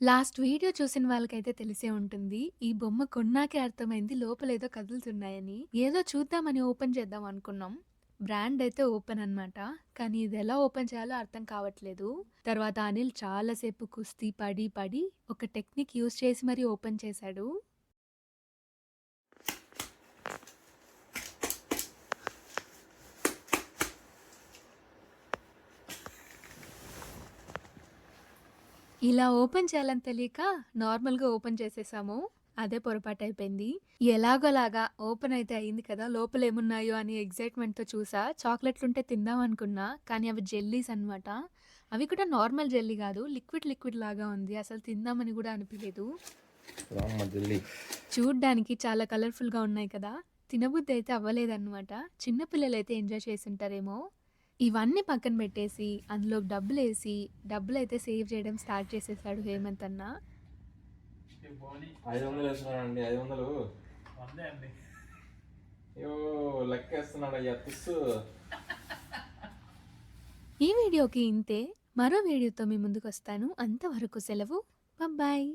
Last video చూసిన వాళ్ళకైతే తెలిసే ఉంటుంది. ఈ బొమ్మ కొన్నాకే అర్థమైంది లోపలేదో కదులుతున్నాయని. ఏదో చూద్దామని ఓపెన్ చేద్దాం అనుకున్నాం. బ్రాండ్ అయితే ఓపెన్ అన్నమాట. కానీ ఇది ఎలా ఓపెన్ చేయాలో అర్థం కావట్లేదు. తర్వాత అనిల్ చాలాసేపు కుస్తీ పడి, పడి ఒక టెక్నిక్ యూజ్ చేసి మరీ ఓపెన్ చేశాడు. ఇలా ఓపెన్ చేయాలని తెలియక నార్మల్‌గా ఓపెన్ చేసేసాము. అదే పొరపాటయిపోయింది. ఎలాగోలాగా ఓపెన్ అయితే అయింది కదా! లోపలేమున్నాయో అని ఎక్సైట్‌మెంట్‌తో చూసా. చాక్లెట్లుంటే తిందాం అనుకున్నా. కానీ అవి జెల్లీస్ అన్నమాట. అవి కూడా నార్మల్ జెల్లీ గాదు. లిక్విడ్ లిక్విడ్ లాగా ఉంది. అసలు తిందామని. రామ్మ జల్లి చూడ్డానికి చాలా కలర్‌ఫుల్‌గా ఉన్నాయి కదా! తినబుద్దయితే అవ్వలేదన్నమాట. చిన్న పిల్లలైతే ఎంజాయ్ చేసుంటారేమో! ఇవన్నీ పక్కన పెట్టేసి, అందులోకి డబ్బులేసి, డబ్బులైతే సేవ్ చేయడం స్టార్ట్ చేసేసాడు హేమంత్ అన్న. ఐదు వందలు వేస్తున్నానండి ఐదు వందలు వందే అండి అయ్యో లెక్కేస్తున్నాడు అయ్యా తుస్సు ఈ వీడియోకి ఇంతే. మరో వీడియోతో మీ ముందుకొస్తాను. అంతవరకు సెలవు. బాయ్.